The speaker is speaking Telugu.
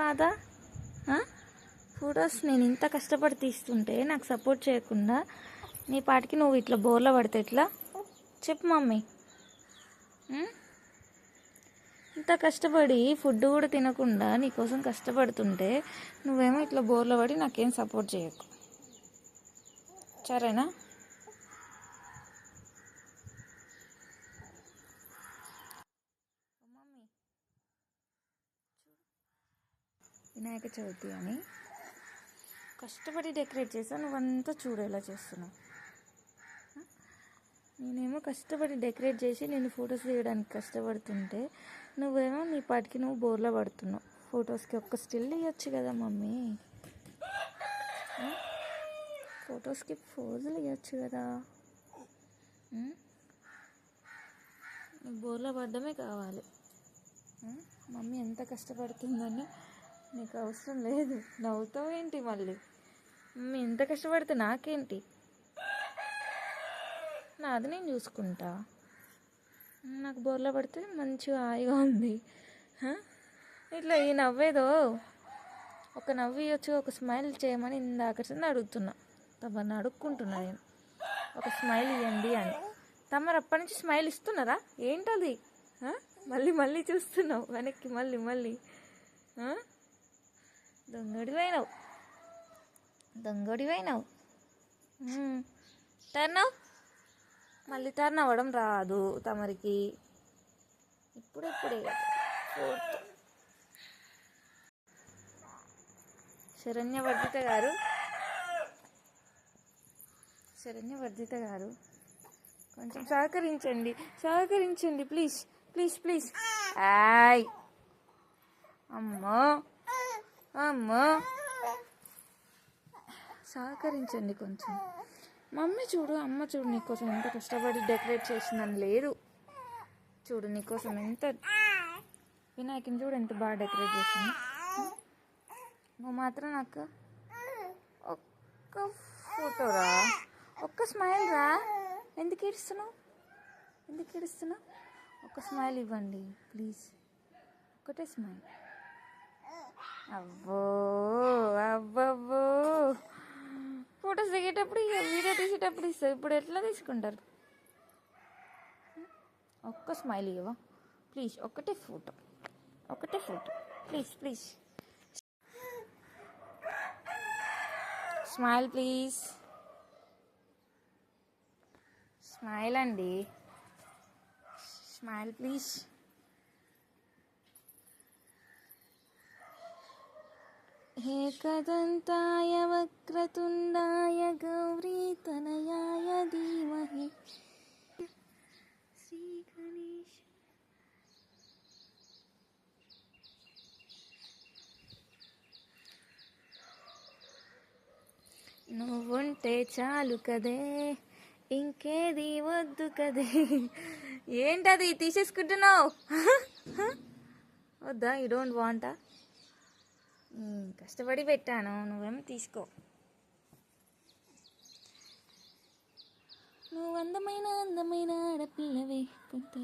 బాధ ఫొటోస్ నేను ఇంత కష్టపడి తీస్తుంటే నాకు సపోర్ట్ చేయకుండా. నీ పాటికి నువ్వు ఇట్లా బోర్లో పడితే ఎట్లా? చెప్పు మమ్మీ. ఇంత కష్టపడి ఫుడ్ కూడా తినకుండా నీకోసం కష్టపడుతుంటే నువ్వేమో ఇట్లా బోర్లో పడి నాకేం సపోర్ట్ చేయకు. సరేనా? వినాయక చవితి అని. కష్టపడి డెకరేట్ చేశాను నువ్వంతా చూడు ఎలా చేస్తున్నావు. నేనేమో కష్టపడి డెకరేట్ చేసి నేను ఫొటోస్ తీయడానికి కష్టపడుతుంటే నువ్వేమో నీ పాటికి నువ్వు బోర్లో పడుతున్నావు. ఫొటోస్కి ఒక్క స్టిల్ ఇవ్వచ్చు కదా మమ్మీ. ఫొటోస్కి పోజులు ఇవ్వచ్చు కదా. బోర్లో పడ్డమే కావాలి. మమ్మీ ఎంత కష్టపడుతుందని నీకు అవసరం లేదు. నవ్వుతావు ఏంటి మళ్ళీ ఇంత కష్టపడితే నాకేంటి? నాది నేను చూసుకుంటా. నాకు బోర్లో పడితే మంచిగా హాయిగా ఉంది. ఇట్లా ఈ నవ్వేదో? ఒక నవ్వు ఇవ్వచ్చు ఒక స్మైల్ చేయమని ఇందాక అడుగుతున్నా. తమని అడుక్కుంటున్నా నేను. ఒక స్మైల్ ఇవ్వండి అని. తమరు అప్పటి నుంచి స్మైల్ ఇస్తున్నారా? ఏంటది? మళ్ళీ మళ్ళీ చూస్తున్నావు. వెనక్కి మళ్ళీ మళ్ళీ. దొంగడివైనావు. దొంగడివైనావు. టర్న్ మళ్ళీ టర్న్ అవ్వడం రాదు తమరికి. ఇప్పుడెప్పుడే ఫోర్త్. శరణ్య వర్ధిత గారు. శరణ్య వర్ధిత గారు. కొంచెం సహకరించండి. సహకరించండి ప్లీజ్. Please please. ఆయ్. అమ్మో. అమ్మా. సహకరించండి కొంచెం. మమ్మీ చూడు అమ్మ చూడు నీకోసం ఎంత కష్టపడి డెకరేట్ చేసిందని లేదు. చూడు నీకోసం ఎంత వినాయకుని చూడు ఎంత బాగా డెకరేట్ చేసింది. నువ్వు మాత్రం నాకు ఒక్క ఫోటో రా. ఒక్క స్మైల్ రా. ఎందుకు ఏడుస్తున్నావు? ఎందుకు ఏడుస్తున్నావు? ఒక్క స్మైల్ ఇవ్వండి ప్లీజ్. ఒకటే స్మైల్. అవ్వో అవ్వవ్వో ఫొటోస్ దిగేటప్పుడు ఇక వీడియో తీసేటప్పుడు ఇస్తారు ఇప్పుడు ఎట్లా తీసుకుంటారు? ఒక్క స్మైల్ ఇవ్వ ప్లీజ్ ఒకటే ఫోటో ఒకటే photo please please smile please smile అండి. స్మైల్ ప్లీజ్ ఏకదంతాయ వక్రతుండాయ గౌరీతనయాయ ధీమహి. శ్రీ గణేష్ నువ్వుంటే చాలు కదే ఇంకేది వద్దు కదే. ఏంటది తీసేసుకుంటున్నావు? వద్దా యూ డోంట్ వాంటా కష్టపడి పెట్టాను. నువ్వేమో తీసుకో. నువ్వు అందమైన అందమైన ఆడపిల్లవే కొంత